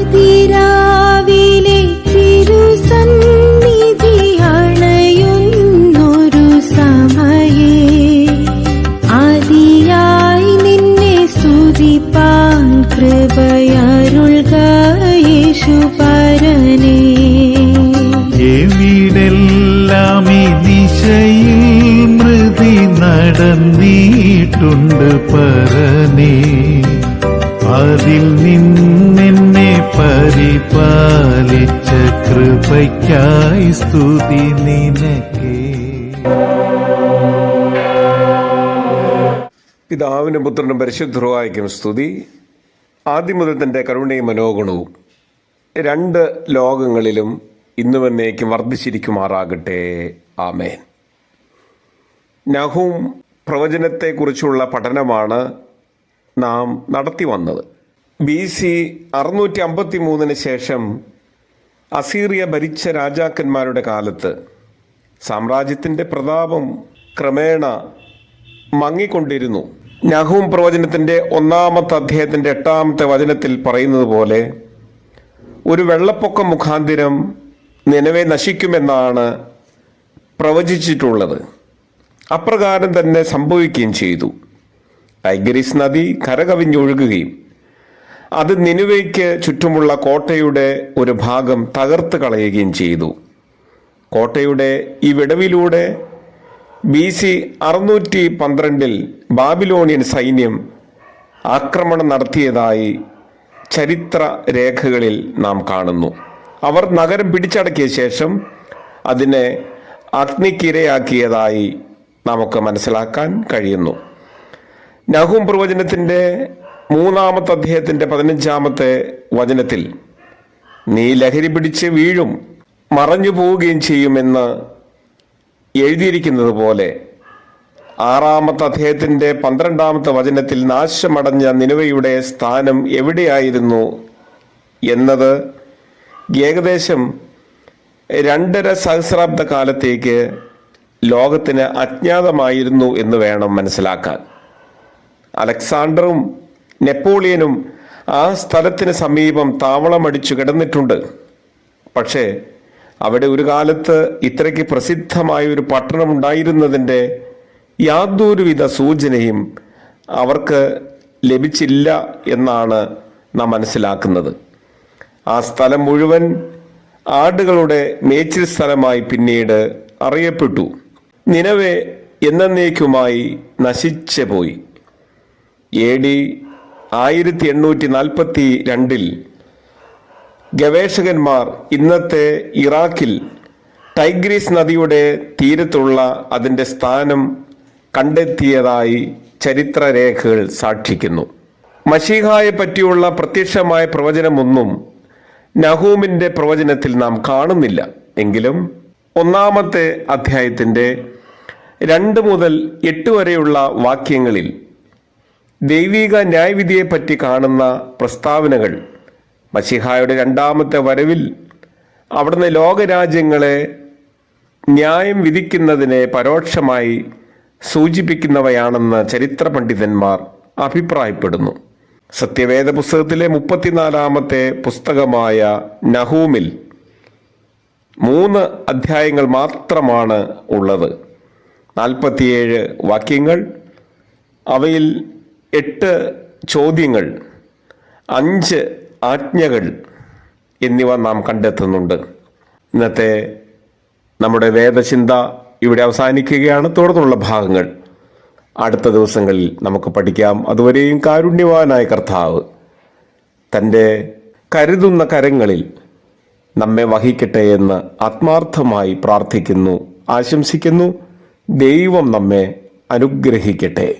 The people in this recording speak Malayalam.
അതിരാവിലെ തിരുസന്നിധി അണയുന്നൊരു സമയേ. ആദിയായി നിന്നെ സ്തുതിപ്പാൻ കൃപയരുൾക യേശുപരനേ എവിടെല്ലാം ഈ ദിശയിൽ മൃതി നടന്നിട്ടുണ്ട് പരനേ. അതിൽ നിന്നെന്നെ പരിപാലിച്ച കൃപയ്ക്കായി സ്തുതി നിനക്കേ. പിതാവിനും പുത്രനും പരിശുദ്ധവായിക്കും സ്തുതി. ആദ്യം മുതൽ തന്റെ കരുണയും മനോഗുണവും രണ്ട് ലോകങ്ങളിലും ഇന്നുവന്നേക്കും വർദ്ധിച്ചിരിക്കുമാറാകട്ടെ. ആമേൻ. നഹും പ്രവചനത്തെക്കുറിച്ചുള്ള പഠനമാണ് നാം നടത്തി വന്നത്. ബി സി അറുന്നൂറ്റി അമ്പത്തി മൂന്നിന് ശേഷം അസീറിയ ഭരിച്ച രാജാക്കന്മാരുടെ കാലത്ത് സാമ്രാജ്യത്തിന്റെ പ്രതാപം ക്രമേണ മങ്ങിക്കൊണ്ടിരുന്നു. നഹൂം പ്രവചനത്തിന്റെ ഒന്നാമത്തെ അധ്യായത്തിന്റെ എട്ടാമത്തെ വചനത്തിൽ പറയുന്നത് പോലെ ഒരു വെള്ളപ്പൊക്കം മുഖാന്തിരം നിലവെ നശിക്കുമെന്നാണ് പ്രവചിച്ചിട്ടുള്ളത്. അപ്രകാരം തന്നെ സംഭവിക്കുകയും ചെയ്തു. ടൈഗ്രീസ് നദി കരകവിഞ്ഞൊഴുകുകയും അത് നിനുവയ്ക്ക് ചുറ്റുമുള്ള കോട്ടയുടെ ഒരു ഭാഗം തകർത്ത് കളയുകയും ചെയ്തു. കോട്ടയുടെ ഈ വിടവിലൂടെ ബി സി അറുന്നൂറ്റി പന്ത്രണ്ടിൽ ബാബിലോണിയൻ സൈന്യം ആക്രമണം നടത്തിയതായി ചരിത്ര രേഖകളിൽ നാം കാണുന്നു. അവർ നഗരം പിടിച്ചടക്കിയ ശേഷം അതിനെ അഗ്നിക്കിരയാക്കിയതായി നമുക്ക് മനസ്സിലാക്കാൻ കഴിയുന്നു. നഹൂം പ്രവചനത്തിന്റെ മൂന്നാമത്തെ അദ്ദേഹത്തിന്റെ പതിനഞ്ചാമത്തെ വചനത്തിൽ നീ ലഹരി പിടിച്ച് വീഴും മറഞ്ഞു പോവുകയും ചെയ്യുമെന്ന് എഴുതിയിരിക്കുന്നത് പോലെ ആറാമത്തെ അദ്ദേഹത്തിന്റെ പന്ത്രണ്ടാമത്തെ വചനത്തിൽ നാശമടഞ്ഞ നിലവയുടെ സ്ഥാനം എവിടെയായിരുന്നു? എന്നത് ഏകദേശം രണ്ടര സഹസ്രാബ്ദ കാലത്തേക്ക് ലോകത്തിന് അജ്ഞാതമായിരുന്നു എന്ന് വേണം മനസ്സിലാക്കാൻ. അലക്സാണ്ടറും നെപ്പോളിയനും ആ സ്ഥലത്തിന് സമീപം താവളമടിച്ചു കിടന്നിട്ടുണ്ട്. പക്ഷേ അവിടെ ഒരു കാലത്ത് ഇത്രയ്ക്ക് പ്രസിദ്ധമായ ഒരു പട്ടണം ഉണ്ടായിരുന്നതിന്റെ യാതൊരുവിധ സൂചനയും അവർക്ക് ലഭിച്ചില്ല എന്നാണ് നാം മനസ്സിലാക്കുന്നത്. ആ സ്ഥലം മുഴുവൻ ആടുകളുടെ മേച്ചിൽ സ്ഥലമായി പിന്നീട് അറിയപ്പെട്ടു. നിലവെ എന്നേക്കുമായി നശിച്ചു പോയി. എ ഡി ആയിരത്തി എണ്ണൂറ്റി നാൽപ്പത്തി രണ്ടിൽ ഗവേഷകന്മാർ ഇന്നത്തെ ഇറാഖിൽ ടൈഗ്രീസ് നദിയുടെ തീരത്തുള്ള അതിന്റെ സ്ഥാനം കണ്ടെത്തിയതായി ചരിത്രരേഖകൾ സാക്ഷിക്കുന്നു. മഷീഹായെ പറ്റിയുള്ള പ്രത്യക്ഷമായ പ്രവചനമൊന്നും നഹൂമിന്റെ പ്രവചനത്തിൽ നാം കാണുന്നില്ല. എങ്കിലും ഒന്നാമത്തെ അധ്യായത്തിന്റെ രണ്ട് മുതൽ എട്ട് വരെയുള്ള വാക്യങ്ങളിൽ ദൈവിക ന്യായവിധിയെപ്പറ്റി കാണുന്ന പ്രസ്താവനകൾ. മഷിഹായുടെ രണ്ടാമത്തെ വരവിൽ അവിടുന്ന് ലോകരാജ്യങ്ങളെ ന്യായം വിധിക്കുന്നതിനെ പരോക്ഷമായി സൂചിപ്പിക്കുന്നവയാണെന്ന് ചരിത്ര പണ്ഡിതന്മാർ അഭിപ്രായപ്പെടുന്നു. സത്യവേദ പുസ്തകത്തിലെ മുപ്പത്തിനാലാമത്തെ പുസ്തകമായ നഹൂമിൽ മൂന്ന് അധ്യായങ്ങൾ മാത്രമാണ് ഉള്ളത്. നാൽപ്പത്തിയേഴ് വാക്യങ്ങൾ. അവയിൽ എട്ട് ചോദ്യങ്ങൾ അഞ്ച് ആജ്ഞകൾ എന്നിവ നാം കണ്ടെത്തുന്നുണ്ട്. ഇന്നത്തെ നമ്മുടെ വേദചിന്ത ഇവിടെ അവസാനിക്കുകയാണ്. തുടർന്നുള്ള ഭാഗങ്ങൾ അടുത്ത ദിവസങ്ങളിൽ നമുക്ക് പഠിക്കാം. അതുവരെയും കാരുണ്യവാനായ കർത്താവ് തന്റെ കരുതുന്ന കരങ്ങളിൽ നമ്മെ വഹിക്കട്ടെ എന്ന് ആത്മാർത്ഥമായി പ്രാർത്ഥിക്കുന്നു ആശംസിക്കുന്നു. ദൈവം നമ്മെ അനുഗ്രഹിക്കട്ടെ.